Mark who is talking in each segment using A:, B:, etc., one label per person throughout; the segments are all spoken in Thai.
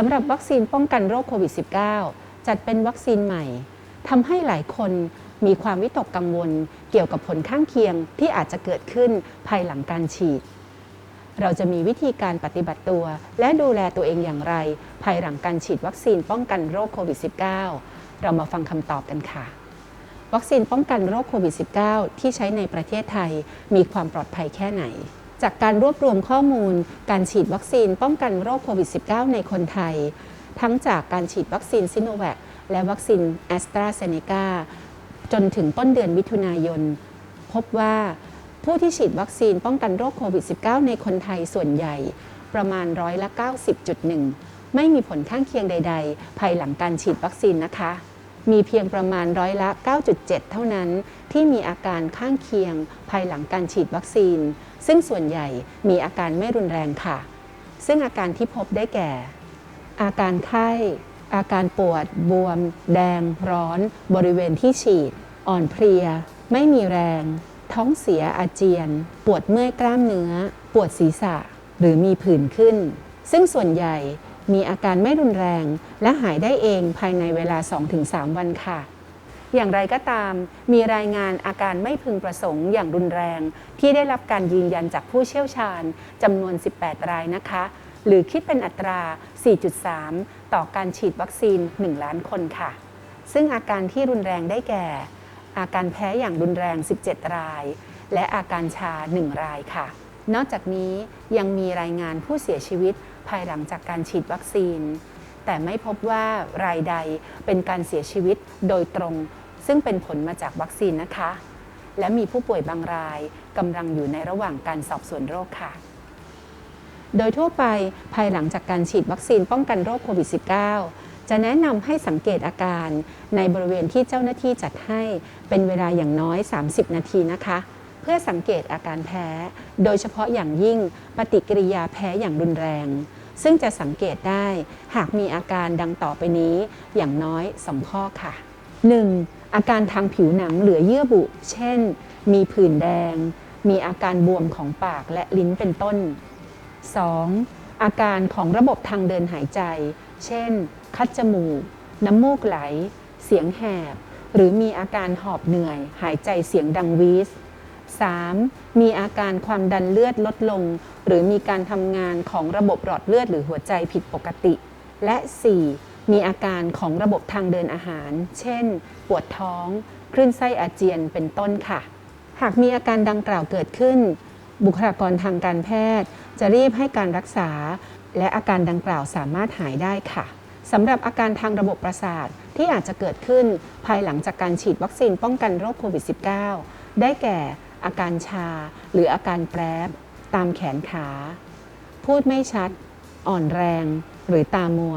A: สำหรับวัคซีนป้องกันโรคโควิด -19 จัดเป็นวัคซีนใหม่ทำให้หลายคนมีความวิตกกังวลเกี่ยวกับผลข้างเคียงที่อาจจะเกิดขึ้นภายหลังการฉีด เราจะมีวิธีการปฏิบัติตัว และดูแลตัวเองอย่างไร ภายหลังการฉีดวัคซีนป้องกันโรคโควิด -19 เรามาฟังคำตอบกันค่ะ วัคซีนป้องกันโรคโควิด -19 ที่ใช้ในประเทศไทยมีความปลอดภัยแค่ไหน จากการรวบรวมข้อมูล การฉีดวัคซีนป้องกันโรคโควิด -19 ในคนไทย ทั้งจากการฉีดวัคซีนซิโนแวคและวัคซีนแอสตราเซเนกาจนถึงต้นเดือนมิถุนายน พบว่าผู้ที่ฉีดวัคซีนป้องกันโรคโควิด -19 ในคนไทยส่วนใหญ่ ประมาณร้อยละ90.1 ไม่มีผลข้างเคียงใด ๆ ภายหลังการฉีดวัคซีนนะคะ มีเพียงประมาณร้อยละ 9.7 เท่านั้น ที่มีอาการข้างเคียงภายหลังการฉีดวัคซีน ซึ่งส่วนใหญ่มีอาการไม่รุนแรงค่ะ ซึ่งอาการที่พบได้แก่ อาการไข้ อาการปวด บวม แดง ร้อน บริเวณที่ฉีด อ่อนเพลีย ไม่มีแรง ท้องเสียอาเจียน ปวดเมื่อยกล้ามเนื้อ ปวดศีรษะ หรือมีผื่นขึ้น ซึ่งส่วนใหญ่มีอาการไม่รุนแรง และหายได้เองภายในเวลา 2-3 วันค่ะ อย่างไรก็ตาม มีรายงานอาการไม่พึงประสงค์อย่างรุนแรง ที่ได้รับการยืนยันจากผู้เชี่ยวชาญจำนวน 18 รายนะคะ หรือคิดเป็นอัตรา 4.3 ต่อการฉีดวัคซีน 1 ล้านคนค่ะ ซึ่งอาการที่รุนแรงได้แก่ อาการแพ้อย่างรุนแรง 17 ราย และอาการชา 1 รายค่ะ นอกจากนี้ยังมีรายงานผู้เสียชีวิตภายหลังจากการฉีดวัคซีนแต่ไม่พบว่ารายใดเป็นการเสียชีวิตโดยตรง ซึ่งเป็นผลมาจากวัคซีนนะคะ และมีผู้ป่วยบางรายกำลังอยู่ในระหว่างการสอบสวนโรคค่ะ โดยทั่วไปภายหลังจากการฉีดวัคซีนป้องกันโรคโควิด -19 จะแนะนำให้สังเกตอาการในบริเวณที่เจ้าหน้าที่จัดให้เป็นเวลาอย่างน้อย 30 นาทีนะคะ เพื่อสังเกตอาการแพ้ โดยเฉพาะอย่างยิ่งปฏิกิริยาแพ้อย่างรุนแรงซึ่งจะสังเกตได้หากมีอาการดังต่อไปนี้อย่างน้อย 2 ข้อค่ะ 1. อาการทางผิวหนังเหลือเยื่อบุ เช่น มีผื่นแดง มีอาการบวมของปากและลิ้นเป็นต้น 2. อาการของระบบทางเดินหายใจ เช่น คัดจมูก น้ำมูกไหล เสียงแหบ หรือมีอาการหอบเหนื่อย หายใจเสียงดังวีส 3. มีอาการความดันเลือดลดลง หรือมีการทำงานของระบบหลอดเลือดหรือหัวใจผิดปกติ และ 4. มีอาการของระบบทางเดินอาหาร เช่น ปวดท้อง คลื่นไส้อาเจียน เป็นต้นค่ะ หากมีอาการดังกล่าวเกิดขึ้น บุคลากรทางการแพทย์ จะรีบให้การรักษา และอาการดังกล่าวสามารถหายได้ค่ะสำหรับอาการทางระบบประสาทที่อาจจะเกิดขึ้นภายหลังจากการฉีดวัคซีนป้องกันโรคโควิด -19 ได้แก่อาการชา หรืออาการแปรบตามแขนขา พูดไม่ชัด อ่อนแรง หรือตามัว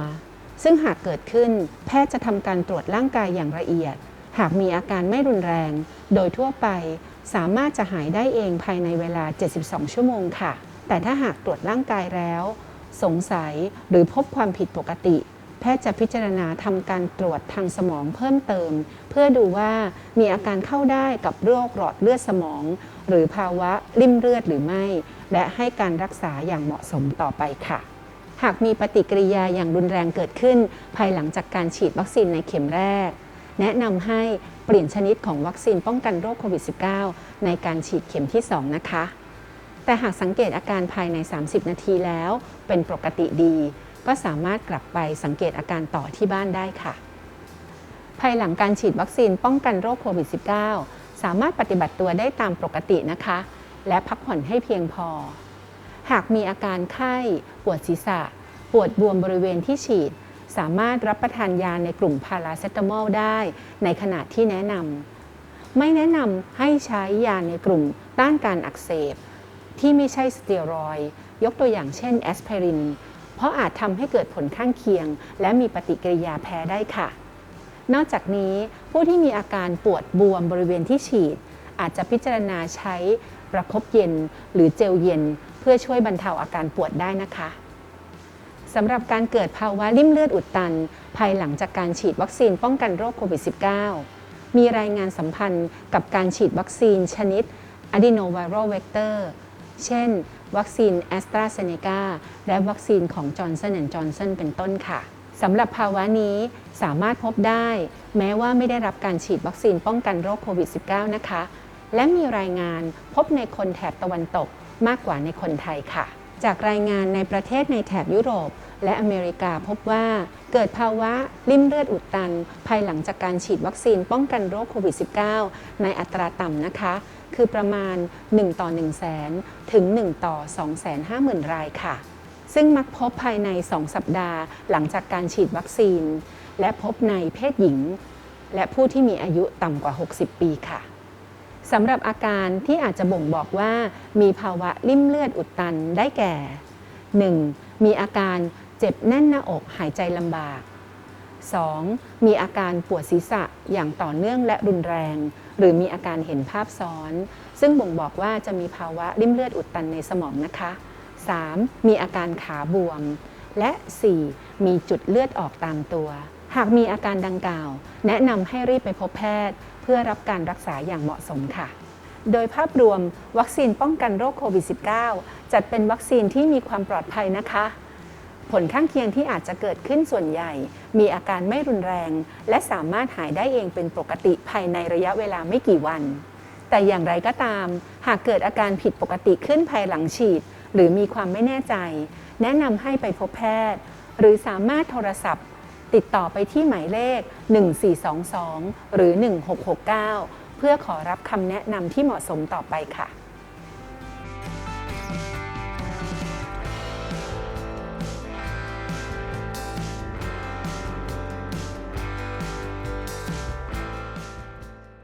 A: ซึ่งหากเกิดขึ้นแพทย์จะทำการตรวจร่างกายอย่างละเอียด หากมีอาการไม่รุนแรง โดยทั่วไปสามารถจะหายได้เองภายในเวลา 72 ชั่วโมงค่ะ แต่ถ้าหากตรวจร่างกายแล้ว สงสัยหรือพบความผิดปกติ แพทย์จะพิจารณาทำการตรวจทางสมองเพิ่มเติม เพื่อดูว่ามีอาการเข้าได้กับโรคหลอดเลือดสมอง หรือภาวะริ่มเลือดหรือไม่ และให้การรักษาอย่างเหมาะสมต่อไปค่ะ หากมีปฏิกิริยาอย่างรุนแรงเกิดขึ้น ภายหลังจากการฉีดวัคซีนในเข็มแรก แนะนำให้เปลี่ยนชนิดของวัคซีนป้องกันโรคโควิด -19 ในการฉีดเข็มที่ 2 นะคะ แต่หากสังเกตอาการภายใน 30 นาทีแล้ว เป็นปกติดี ก็สามารถกลับไปสังเกตอาการต่อที่บ้านได้ค่ะ ภายหลังการฉีดวัคซีนป้องกันโรคโควิด -19 สามารถปฏิบัติตัวได้ตามปกตินะคะ และพักผ่อนให้เพียงพอ หากมีอาการไข้ ปวดศีรษะ ปวดบวมบริเวณที่ฉีด สามารถรับประทานยาในกลุ่มพาราเซตามอลได้ในขณะที่แนะนำไม่แนะนำให้ใช้ยาในกลุ่มต้านการอักเสบ ที่ไม่ใช่สเตียรอยยกตัวอย่างเช่นแอสไพรินเพราะอาจทำให้เกิดผลข้างเคียง และมีปฏิกิริยาแพ้ได้ค่ะ นอกจากนี้ผู้ที่มีอาการปวดบวมบริเวณที่ฉีด อาจจะพิจารณาใช้ประคบเย็นหรือเจลเย็น เพื่อช่วยบรรเทาอาการปวดได้นะคะ สำหรับการเกิดภาวะริ่มเลือดอุดตัน ภายหลังจากการฉีดวัคซีนป้องกันโรคโควิด -19 มีรายงานสัมพันธ์กับการฉีดวัคซีนชนิด adenoviral vector เช่น วัคซีนแอสตราเซเนกาและวัคซีนของ Johnson Johnson เป็นต้นค่ะสำหรับภาวะนี้สามารถพบได้ แม้ว่าไม่ได้รับการฉีดวัคซีนป้องกันโรคโควิด -19 นะคะ และมีรายงานพบในคนแถบตะวันตกมากกว่าในคนไทยค่ะ จากรายงานในประเทศในแถบยุโรป และอเมริกาพบว่าเกิดภาวะริ่มเลือดอุดตัน ภายหลังจากการฉีดวัคซีนป้องกันโรคโควิด -19 ในอัตราต่ำนะคะ คือประมาณ 1 ต่อ 1 0 0 0 0แสนถึง 1 ต่อ 250,000 รายค่ะ ซึ่งมักพบภายใน 2 สัปดาห์ หลังจากการฉีดวัคซีน และพบในเพศหญิง และผู้ที่มีอายุต่ำกว่า 60 ปีค่ะ สำหรับอาการที่อาจจะบ่งบอกว่า มีภาวะริ่มเลือดอุดตันได้แก่ 1. มีอาการเจ็บแน่นหน้าอกหายใจลำบาก 2. มีอาการปวดศีรษะอย่างต่อเนื่องและรุนแรง หรือมีอาการเห็นภาพซ้อน ซึ่งบ่งบอกว่าจะมีภาวะริ่มเลือดอุดตันในสมองนะคะ 3. มีอาการขาบวม และ 4. มีจุดเลือดออกตามตัว หากมีอาการดังกล่าว แนะนำให้รีบไปพบแพทย์ เพื่อรับการรักษาอย่างเหมาะสมค่ะ โดยภาพรวม วัคซีนป้องกันโรคโควิด -19 จัดเป็นวัคซีนที่มีความปลอดภัยนะคะ ผลข้างเคียงที่อาจจะเกิดขึ้นส่วนใหญ่ มีอาการไม่รุนแรง และสามารถหายได้เองเป็นปกติภายในระยะเวลาไม่กี่วัน แต่อย่างไรก็ตาม หากเกิดอาการผิดปกติขึ้นภายหลังฉีด หรือมีความไม่แน่ใจ แนะนำให้ไปพบแพทย์ หรือสามารถโทรศัพท์ ติดต่อไปที่หมายเลข 1422 หรือ 1669 เพื่อขอรับคำแนะนำที่เหมาะสมต่อไปค่ะ